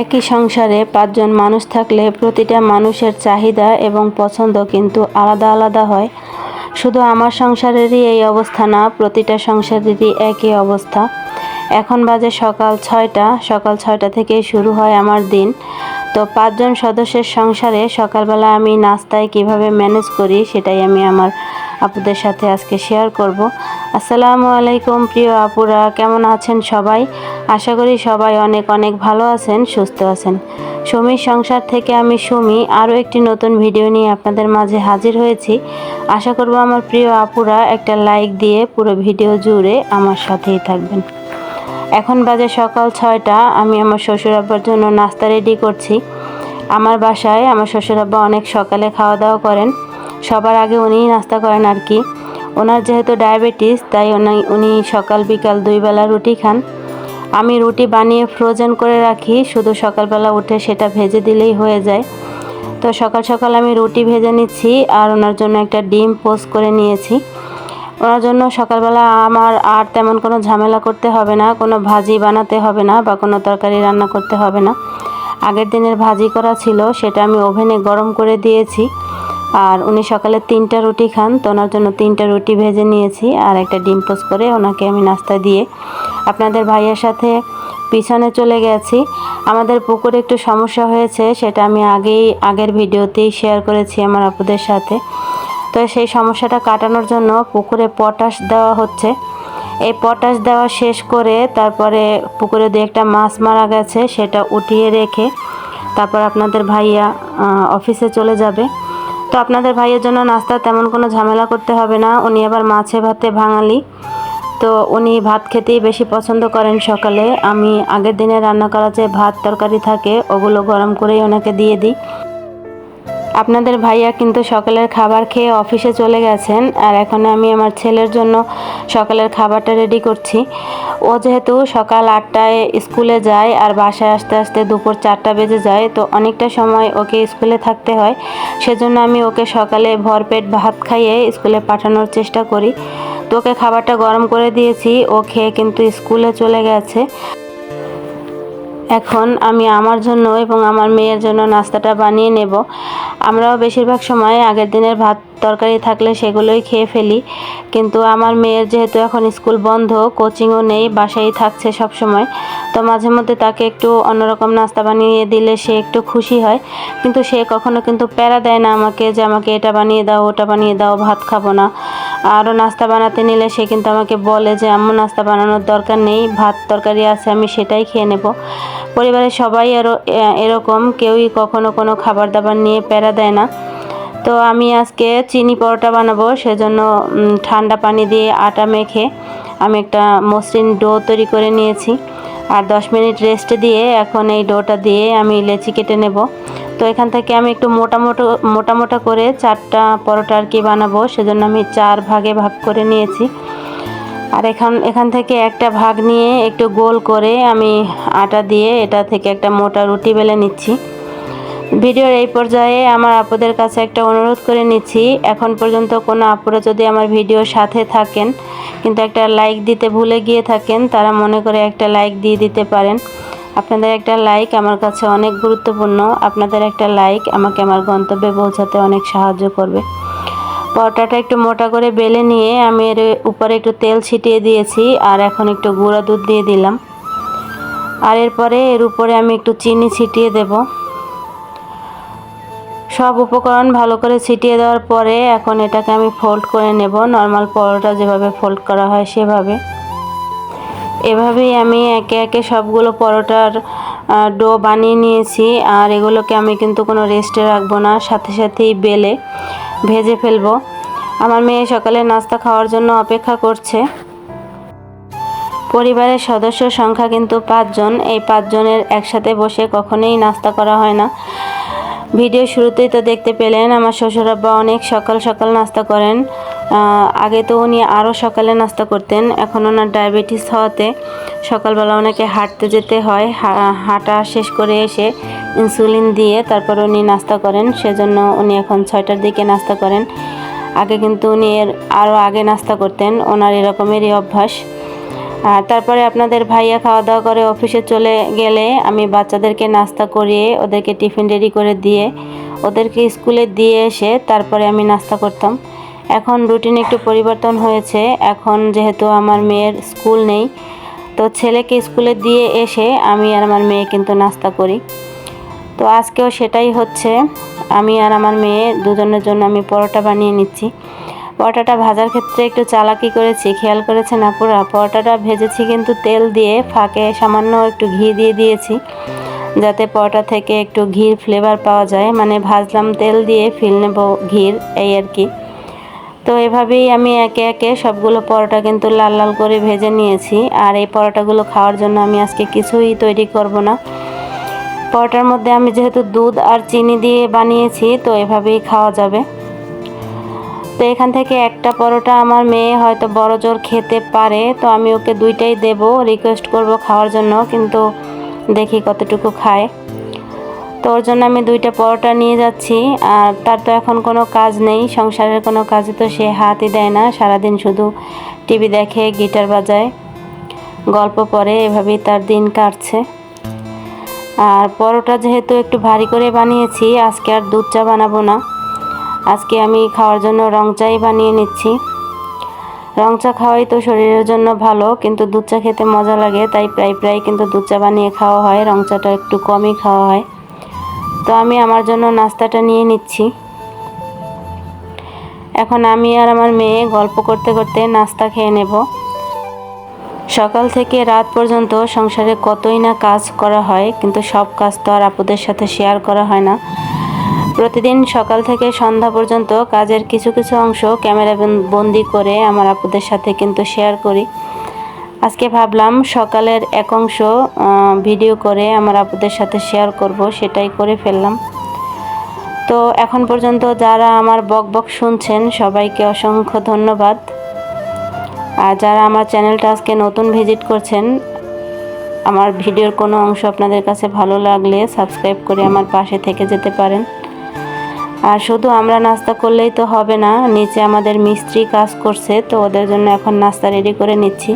একই সংসারে পাঁচজন মানুষ থাকলে প্রতিটা মানুষের চাহিদা এবং পছন্দ কিন্তু আলাদা আলাদা হয়। শুধু আমার সংসারেরই এই অবস্থা না, প্রতিটা সংসারেরই একই অবস্থা। এখন বাজে সকাল ছয়টা সকাল ছয়টা থেকেই শুরু হয় আমার দিন। তো পাঁচজন সদস্যের সংসারে সকালবেলা আমি নাস্তায় কীভাবে ম্যানেজ করি সেটাই আমি আমার আপুদের সাথে আজকে শেয়ার করব। আসসালামু আলাইকুম প্রিয় আপুরা, কেমন আছেন সবাই? আশা করি সবাই অনেক অনেক ভালো আছেন, সুস্থ আছেন। সুমির সংসার থেকে আমি সুমি আরও একটি নতুন ভিডিও নিয়ে আপনাদের মাঝে হাজির হয়েছি। আশা করব আমার প্রিয় আপুরা একটা লাইক দিয়ে পুরো ভিডিও জুড়ে আমার সাথেই থাকবেন। এখন বাজে সকাল ছয়টা, আমি আমার শ্বশুর আব্বার জন্য নাস্তা রেডি করছি। আমার বাসায় আমার শ্বশুর আব্বা অনেক সকালে খাওয়া দাওয়া করেন। সবার আগে উনিই নাস্তা করেন আর কি। ওনার যেহেতু ডায়াবেটিস, তাই উনি উনি সকাল বিকাল দুই বেলা রুটি খান। আমি রুটি বানিয়ে ফ্রোজেন করে রাখি, শুধু সকালবেলা উঠে সেটা ভেজে দিলেই হয়ে যায়। তো সকাল সকাল আমি রুটি ভেজে নিচ্ছি আর ওনার জন্য একটা ডিম পোস্ট করে নিয়েছি। ওনার জন্য সকালবেলা আমার আর তেমন কোনো ঝামেলা করতে হবে না, কোনো ভাজি বানাতে হবে না বা কোনো তরকারি রান্না করতে হবে না। আগের দিনের ভাজি করা ছিল, সেটা আমি ওভেনে গরম করে দিয়েছি। আর উনি সকালে তিনটা রুটি খান, তো ওনার জন্য তিনটা রুটি ভেজে নিয়েছি আর একটা ডিম পোস্ট করে ওনাকে আমি নাস্তা দিয়ে আপনাদের ভাইয়ের সাথে পিছনে চলে গেছি। আমাদের পুকুরে একটু সমস্যা হয়েছে, সেটা আমি আগেই, আগের ভিডিওতেই শেয়ার করেছি আমার আপুদের সাথে। সেই সমস্যাটা কাটানোর জন্য পুকুরে পটাশ দেওয়া হচ্ছে। এই পটাশ দেওয়া শেষ করে তারপরে পুকুরে দু একটা মাছ মারা গেছে, সেটা উঠিয়ে রেখে তারপর আপনাদের ভাইয়া অফিসে চলে যাবে। তো আপনাদের ভাইয়ের জন্য নাস্তা তেমন কোনো ঝামেলা করতে হবে না, উনি আবার মাছে ভাতে ভাঙালি। তো উনি ভাত খেতেই বেশি পছন্দ করেন সকালে। আমি আগের দিনে রান্না করা যে ভাত তরকারি থাকে, ওগুলো গরম করেই ওনাকে দিয়ে দিই। আপনাদের ভাইয়া কিন্তু সকালের খাবার খেয়ে অফিসে চলে গেছেন আর এখন আমি আমার ছেলের জন্য সকালের খাবারটা রেডি করছি। ও যেহেতু সকাল আটটায় স্কুলে যায় আর বাসায় আসতে আসতে দুপুর চারটা বেজে যায়, তো অনেকটা সময় ওকে স্কুলে থাকতে হয়। সেজন্য আমি ওকে সকালে ভরপেট ভাত খাইয়ে স্কুলে পাঠানোর চেষ্টা করি। তো ওকে খাবারটা গরম করে দিয়েছি। ও খেয়ে কিন্তু স্কুলে চলে গেছে। এখন আমি আমার জন্য এবং আমার মেয়ের জন্য নাস্তাটা বানিয়ে নেব। আমরাও বেশিরভাগ সময় আগের দিনের ভাত তরকারি থাকলে সেগুলোই খেয়ে ফেলি। কিন্তু আমার মেয়ের যেহেতু এখন স্কুল বন্ধ, কোচিংও নেই বাসায় থাকছে সব সময় তো মাঝে মধ্যে তাকে একটু অন্যরকম নাস্তা বানিয়ে দিলে সে একটু খুশি হয়। কিন্তু সে কখনো কিন্তু প্যারা দেয় না আমাকে যে আমাকে এটা বানিয়ে দাও, ওটা বানিয়ে দাও, ভাত খাব না। আরও নাস্তা বানাতে নিলে সে কিন্তু আমাকে বলে যে, আম্মু, নাস্তা বানানোর দরকার নেই, ভাত তরকারি আছে, আমি সেটাই খেয়ে নেব। পরিবারের সবাই আরও এরকম, কেউই কখনো কোনো খাবার দাবার নিয়ে প্যারা দেয় না। তো আমি আজকে চিনি পরোটা বানাবো, সেজন্য ঠান্ডা পানি দিয়ে আটা মেখে আমি একটা মসৃণ ডো তৈরি করে নিয়েছি। আর দশ মিনিট রেস্ট দিয়ে এখন এই ডোটা দিয়ে আমি লেচি কেটে নেব। তো এখান থেকে আমি একটু মোটা মোটো, মোটা করে চারটা পরোটা আর কি বানাবো, সেজন্য আমি চার ভাগে ভাগ করে নিয়েছি। আর এখান এখান থেকে একটা ভাগ নিয়ে একটু গোল করে আমি আটা দিয়ে এটা থেকে একটা মোটা রুটি বেলে নিচ্ছি। ভিডিওর এই পর্যায়ে আমার আপুদের কাছে একটা অনুরোধ করে নিচ্ছি, এখন পর্যন্ত কোনো আপুরা যদি আমার ভিডিওর সাথে থাকেন, কিন্তু একটা লাইক দিতে ভুলে গিয়ে থাকেন, তারা মনে করে একটা লাইক দিয়ে দিতে পারেন। আপনাদের একটা লাইক আমার কাছে অনেক গুরুত্বপূর্ণ। আপনাদের একটা লাইক আমাকে আমার গন্তব্যে পৌঁছাতে অনেক সাহায্য করবে। পরোটাটা একটু মোটা করে বেলে নিয়ে আমি এর উপরে একটু তেল ছিটিয়ে দিয়েছি আর এখন একটু গুঁড়া দুধ দিয়ে দিলাম। আর এরপরে এর উপরে আমি একটু চিনি ছিটিয়ে দেবো। সব উপকরণ ভালো করে ছিটিয়ে দেওয়ার পরে এখন এটাকে আমি ফোল্ড করে নেব। নর্মাল পরোটা যেভাবে ফোল্ড করা হয় সেভাবে। এভাবেই আমি একে একে সবগুলো পরোটার ডো বানিয়ে নিয়েছি। আর এগুলোকে আমি কিন্তু কোনো রেস্টে রাখব না, সাথে সাথেই বেলে ভেজে ফেলব। আমার মেয়ে সকালে নাস্তা খাওয়ার জন্য অপেক্ষা করছে। পরিবারের সদস্য সংখ্যা কিন্তু পাঁচজন। এই পাঁচজনের একসাথে বসে কখনোই নাস্তা করা হয় না। ভিডিও শুরুতেই তো দেখতে পেলেন, আমার শ্বশুর আব্বা অনেক সকাল সকাল নাস্তা করেন। আগে তো উনি আরও সকালে নাস্তা করতেন, এখন ওনার ডায়াবেটিস হওয়াতে সকালবেলা ওনাকে হাঁটতে যেতে হয়। হাঁটা শেষ করে এসে ইনসুলিন দিয়ে তারপর উনি নাস্তা করেন, সেজন্য উনি এখন ছয়টার দিকে নাস্তা করেন। আগে কিন্তু উনি এর আরও আগে নাস্তা করতেন, ওনার এরকমেরই অভ্যাস। আর তারপরে আপনাদের ভাইয়া খাওয়া দাওয়া করে অফিসে চলে গেলে আমি বাচ্চাদেরকে নাস্তা করিয়ে ওদেরকে টিফিন রেডি করে দিয়ে ওদেরকে স্কুলে দিয়ে এসে তারপরে আমি নাস্তা করতাম। এখন রুটিন একটু পরিবর্তন হয়েছে। এখন যেহেতু আমার মেয়ের স্কুল নেই, তো ছেলেকে স্কুলে দিয়ে এসে আমি আর আমার মেয়ে কিন্তু নাস্তা করি। তো আজকেও সেটাই হচ্ছে। আমি আর আমার মেয়ে দুজনের জন্য আমি পরোটা বানিয়ে নিচ্ছি। পরোটাটা ভাজার ক্ষেত্রে একটু চালাকি করেছি, খেয়াল করেছেন আপুরা? পরোটাটা ভেজেছি কিন্তু তেল দিয়ে ফাঁকে সামান্য একটু ঘি দিয়ে দিয়েছি, যাতে পরোটা থেকে একটু ঘির ফ্লেভার পাওয়া যায়। মানে ভাজলাম তেল দিয়ে ফিল নেব ঘির, এই আর কি। তো এভাবেই আমি একে একে সবগুলো পরোটা কিন্তু লাল লাল করে ভেজে নিয়েছি। আর এই পরোটাগুলো খাওয়ার জন্য আমি আজকে কিছুই তৈরি করব না। পরোটার মধ্যে আমি যেহেতু দুধ আর চিনি দিয়ে বানিয়েছি, তো এভাবেই খাওয়া যাবে। এখান থেকে একটা পরোটা আমার মেয়ে হয়তো বড় জোর খেতে পারে, তো আমি ওকে দুইটাই দেব। রিকোয়েস্ট করব খাওয়ার জন্য, কিন্তু দেখি কতটুকু খায়। তো ওর জন্য আমি দুইটা পরোটা নিয়ে যাচ্ছি। আর তার তো এখন কোনো কাজ নেই, সংসারের কোনো কাজে তো সে হাতই দেয় না। সারাদিন শুধু টিভি দেখে, গিটার বাজায়, গল্প পড়ে, এভাবেই তার দিন কাটছে। আর পরোটা যেহেতু একটু ভারী করে বানিয়েছি, আজকে আর দুধ চা বানাবো না। আজকে আমি খাওয়ার জন্য রং চাই বানিয়ে নিচ্ছি। রং চা খাওয়াই তো শরীরের জন্য ভালো, কিন্তু দুধ চা খেতে মজা লাগে, তাই প্রায় প্রায় কিন্তু দুধ চা বানিয়ে খাওয়া হয়, রং চাটা একটু কমই খাওয়া হয়। তো আমি আমার জন্য নাস্তাটা নিয়ে নিচ্ছি। এখন আমি আর আমার মেয়ে গল্প করতে করতে নাস্তা খেয়ে নেব। সকাল থেকে রাত পর্যন্ত সংসারে কতই না কাজ করা হয়, কিন্তু সব কাজ তো আর আপুদের সাথে শেয়ার করা হয় না। প্রতিদিন সকাল থেকে সন্ধ্যা পর্যন্ত কাজের কিছু কিছু অংশ ক্যামেরা বন্দি করে আমার আপুদের সাথে কিন্তু শেয়ার করি। আজকে ভাবলাম সকালের এক অংশ ভিডিও করে আমার আপুদের সাথে শেয়ার করব, সেটাই করে ফেললাম। তো এখন পর্যন্ত যারা আমার বক বক শুনছেন, সবাইকে অসংখ্য ধন্যবাদ। আর যারা আমার চ্যানেলটা আজকে নতুন ভিজিট করছেন, আমার ভিডিওর কোনো অংশ আপনাদের কাছে ভালো লাগলে সাবস্ক্রাইব করে আমার পাশে থেকে যেতে পারেন। আর শুধু আমরা নাস্তা করলেই তো হবে না, নিচে আমাদের মিস্ত্রি কাজ করছে, তো ওদের জন্য এখন নাস্তা রেডি করে নিচ্ছি।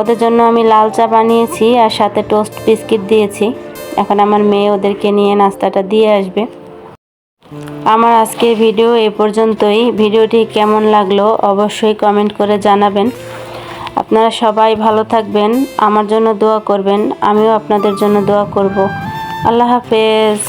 ওদের জন্য আমি লাল চা বানিয়েছি আর সাথে টোস্ট বিস্কিট দিয়েছি। এখন আমার মেয়ে ওদেরকে নিয়ে নাস্তাটা দিয়ে আসবে। আমার আজকের ভিডিও এ পর্যন্তই। ভিডিওটি কেমন লাগল অবশ্যই কমেন্ট করে জানাবেন। আপনারা সবাই ভালো থাকবেন, আমার জন্য দোয়া করবেন, আমিও আপনাদের জন্য দোয়া করব। আল্লাহ হাফেজ।